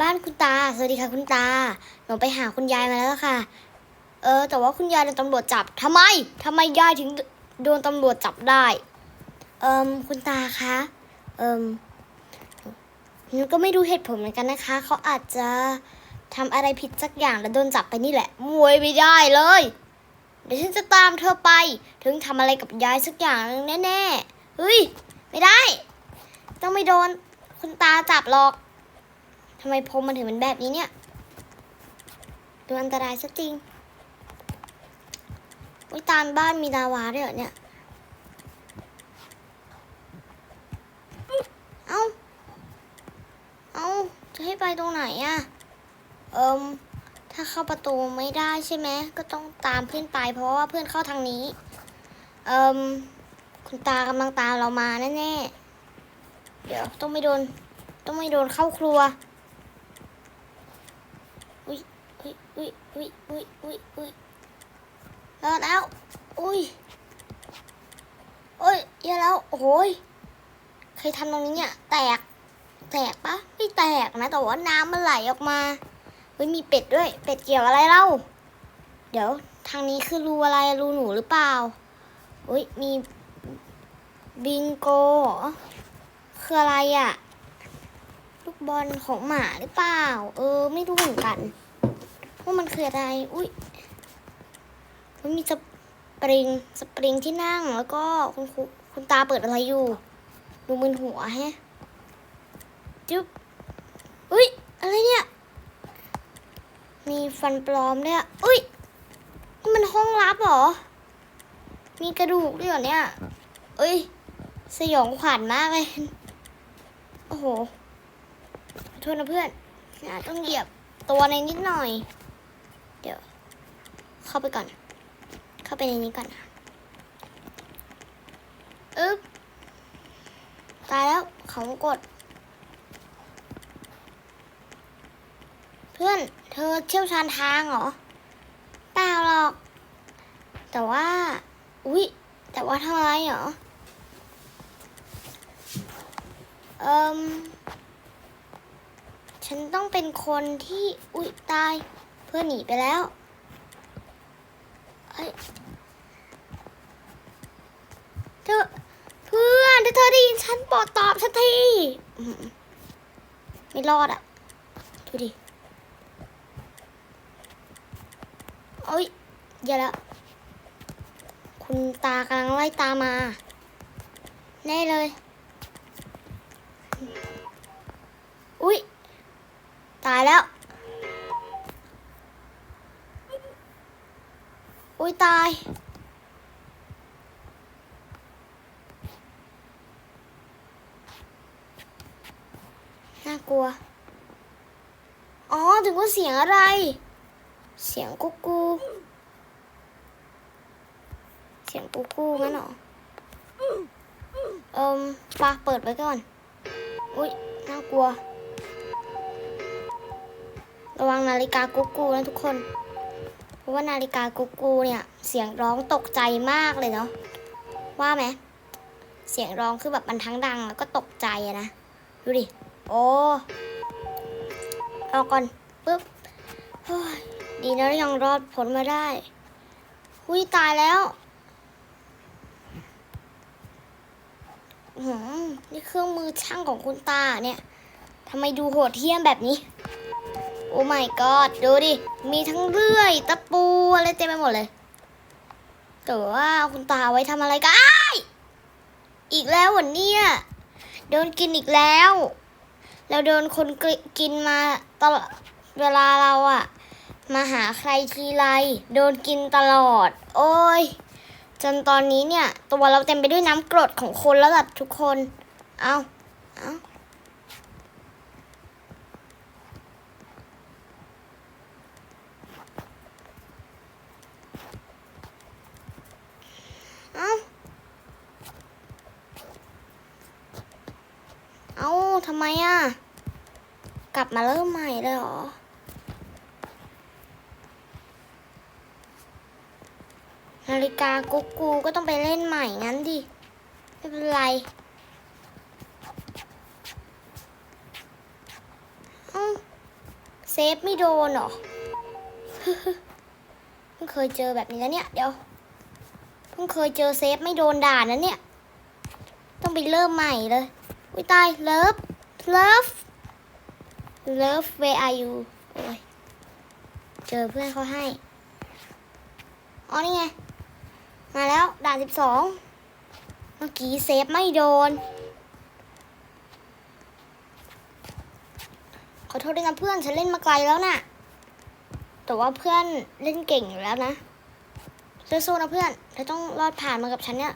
บ้านคุณตา สวัสดีค่ะคุณตา หนูไปหาคุณยายมาแล้วค่ะ เออ แต่ว่าคุณยายโดนตำรวจจับทำไมทำไมยายถึงโดนตำรวจจับได้ เอิมคุณตาคะ เอิมหนูก็ไม่รู้เหตุผลเหมือนกันนะคะ เขาอาจจะทำอะไรผิดสักอย่างแล้วโดนจับไปนี่แหละมวยไม่ได้เลย เดี๋ยวฉันจะตามเธอไป ถึงทำอะไรกับยายสักอย่างหนึงแน่ๆ เฮ้ย ไม่ได้ ต้องไม่โดนคุณตาจับหรอก ทำไมพรมมันถึงเป็นแบบนี้เนี่ยดูอันตรายซะจริงวิตามบ้านมีดาวาด้วยเหรอเนี่ย เอ้าเอ้าจะให้ไปตรงไหนอะเอิมถ้าเข้าประตูไม่ได้ใช่ไหม ก็ต้องตามเพื่อนไปเพราะว่าเพื่อนเข้าทางนี้ เอิมคุณตากำลังตามเรามาแน่ๆ เดี๋ยวต้องไม่โดน ต้องไม่โดนเข้าครัว อุ้ยอุ้ยอุ้ยอุ้ยอุ้ยอุ้ยอุ้ยรอดแล้ว อุ้ยโอ้ยเยอะแล้ว โอ้ยใครทำตรงนี้เนี่ย แตก แตกปะไม่แตกนะ แต่ว่าน้ำมันไหลออกมาเฮ้ยมีเป็ดด้วย เป็ดเกี่ยวอะไรเล่า เดี๋ยวทางนี้คือรูอะไรรูหนูหรือเปล่าอุ้ยมีบิงโกคืออะไรอะ่ะ ลูกบอลของหมาหรือเปล่า เออ ไม่รู้เหมือนกัน ว่ามันคืออะไร อุ้ยมันมีสปริง สปริงที่นั่ง แล้วก็คุณครูคุณตาเปิดอะไรอยู่ ดูมึนหัวแฮะ จุ๊บ อุ้ย อะไรเนี่ย มีฟันปลอมด้วยอุ้ยนี่มันห้องลับเหรอ มีกระดูกด้วยเหรอเนี่ยเอ้ย สยองขวัญมากเลย โอ้โห ขอโทษนะเพื่อนต้องเหยียบตัวในนิดหน่อย เข้าไปก่อน เข้าไปในนี้ก่อนอึ๊บตายแล้วเขากด เพื่อน เธอเชี่ยวชาญทางเหรอเปล่าหรอก แต่ว่า อุ๊ย แต่ว่าทำไมเหรอ เอิมฉันต้องเป็นคนที่ อุ๊ย ตาย เพื่อนหนีไปแล้ว เธอเพื่อนถ้าเธอได้ยินฉันโปรดตอบฉันทีไม่รอดอะ ดูดิโอ้ยอย่าละคุณตากำลังไล่ตามมา แน่เลย อุ๊ยตายแล้ว อุ๊ยตาย น่ากลัว อ๋อ ถึงว่าเสียงอะไร เสียงกุ๊กกูเสียงกุ๊กกูงั้นเหรอ เอิมปะเปิดไว้ก่อน อุ๊ยน่ากลัว ระวังนาฬิกากุ๊กกูนะทุกคน ราะว่านาฬิกากุ๊กกูเนี่ยเสียงร้องตกใจมากเลยเนาะว่าไหมเสียงร้องคือแบบมันทั้งดังแล้วก็ตกใจอะนะดูดิโอ้เอาก่อนปึ๊บดีนะยังรอดพ้นมาได้หุยตายแล้วหือนี่เครื่องมือช่างของคุณตาเนี่ยทำไมดูโหดเหี้ยมแบบนี้ โอ้ my god ดูดิ มีทั้งเลื่อยตะปูอะไรเต็มไปหมดเลย แต่ว่าคุณตาไว้ทำอะไรกันอีกแล้ววันนี้โดนกินอีกแล้ว เราโดนคนกินมาตลอดเวลาเราอะมาหาใครทีไรโดนกินตลอด โอ้ย จนตอนนี้เนี่ย ตัวเราเต็มไปด้วยน้ำกรดของคนแล้วล่ะทุกคน เอาเอาเอา ทำไมอะกลับมาเริ่มใหม่เลยหรอ นาฬิกากุ๊กกูก็ต้องไปเล่นใหม่งั้นดิ ไม่เป็นไรเอ้าฟไม่โดนหรอเพิ่งเคยเจอแบบนี้แล้วเนี่ย เดี๋ยวเพิ่งเคยเจอเซฟไม่โดนด่านะเนี่ย ต้องไปเริ่มใหม่เลย อุ้ยตาย เลิฟ เลิฟเลิฟ where are you โอ้ยเจอเพื่อนเขาให้ อ๋อนี่ไง มาแล้ว ด่านสิบสอง เมื่อกี้เซฟไม่โดน ขอโทษด้วยนะเพื่อน ฉันเล่นมาไกลแล้วน่ะ แต่ว่าเพื่อนเล่นเก่งอยู่แล้วนะสู้ๆนะเพื่อนเธอต้องรอดผ่านมากับฉันเนี่ย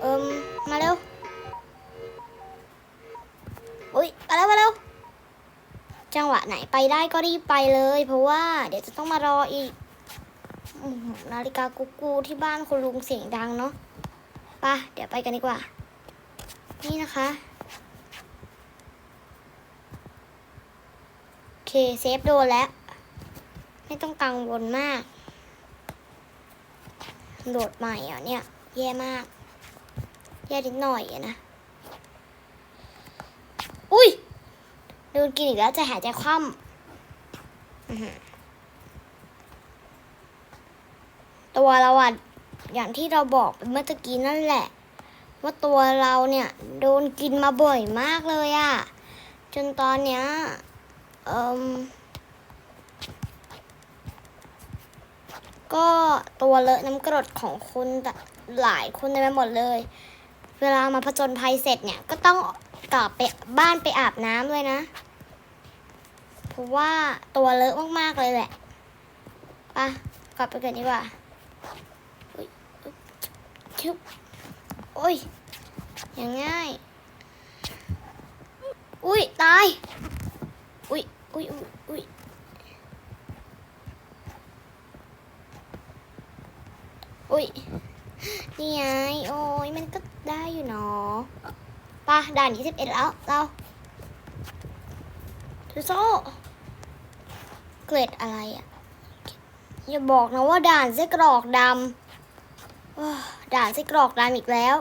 เอิมมาเร็ว อุ้ยมาแล้วมาแล้วจังหวะไหนไปได้ก็รีบไปเลย เพราะว่า เดี๋ยวจะต้องมารออีก นาฬิกากุ๊กกูที่บ้านคุณลุงเสียงดังเนาะไปะเดี๋ยวไปกันดีกว่า นี่นะคะโอเคเซฟโดนแล้ว ไม่ต้องกังวลมากโดดใหม่อะเนี่ย แย่มาก แย่นิดหน่อยอะนะ อุ้ยโดนกินอีกแล้วจะหายใจคว่ำอื้อหือตัวเราอะอย่างที่เราบอกไปเมื่อตะกี้นั่นแหละ ว่าตัวเราเนี่ย โดนกินมาบ่อยมากเลยอะจนตอนเนี้ยเอ่มก็ตัวเลอะน้ำกรดของคุณหลายคนเต็มไปหมดเลย เวลามาผจญภัยเสร็จเนี่ยก็ต้อง กลับไปบ้านไปอาบน้ำเลยนะ เพราะว่าตัวเลอะมากๆเลยแหละไปะกลับไปกันดีกว่าชึบโอ้ยอย่างง่าย อุ้ยตาย อุ้ยอุ้ยอุ้ยอุ้ยอุ้ยนี่ไงโอ้ยมันก็ได้อยู่เนาะ ป่ะด่านที่สิบเอ็ดแล้ว เราทูโซเกรดอะไรอะ อย่าบอกนะว่าด่านไส้กรอกดำด่านไส้กรอกดำอีกแล้ว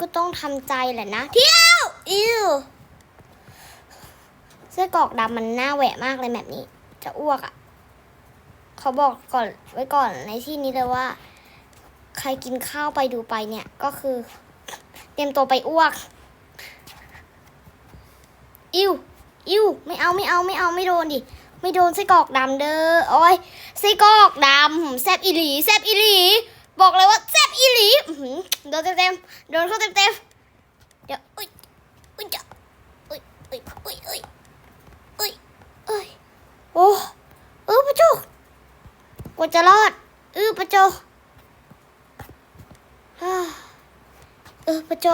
ก็ต้องทำใจแหละนะ เที่ยวอิวเสื้อกรอกดำมันหน้าแหวะมากเลยแบบนี้ จะอ้วกอะ่ะ เขาบอกก่อนไว้ก่อนในที่นี้เลยว่า ใครกินข้าวไปดูไปเนี่ยก็คือ เตรียมตัวไปอ้วก อิวอิวไม่เอาไม่เอาไม่เอาไม่โดนดิ ไม่โดนไส้กรอกดำเด้อโอ้ยไส้กรอกดำแซบอีหลีแซบอีหลี บอกเลยว่าแซบอีหลีอื้อหือโดนเต็มๆโดนเข้าเต็มๆเดี๋ยวอุ้ยอุ้ยจะอุ้ยอุ้ยอุ้ยอุ้ยเอ้ยเอ้ยโอ้เออปะโจกว่าจะรอดเออปะโจฮ่าเออปะโจ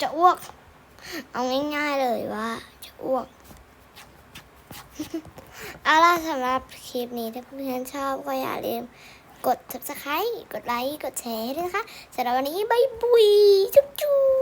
จะอ้วก เอาง่ายๆเลยว่าจะอ้วก เอาล่ะสำหรับคลิปนี้ถ้าเพื่อนๆชอบก็อย่าลืมกด subscribe กดไลค์ กดแชร์ด้วยนะคะสำหรับวันนี้บายบุยจุ๊บจุ๊บ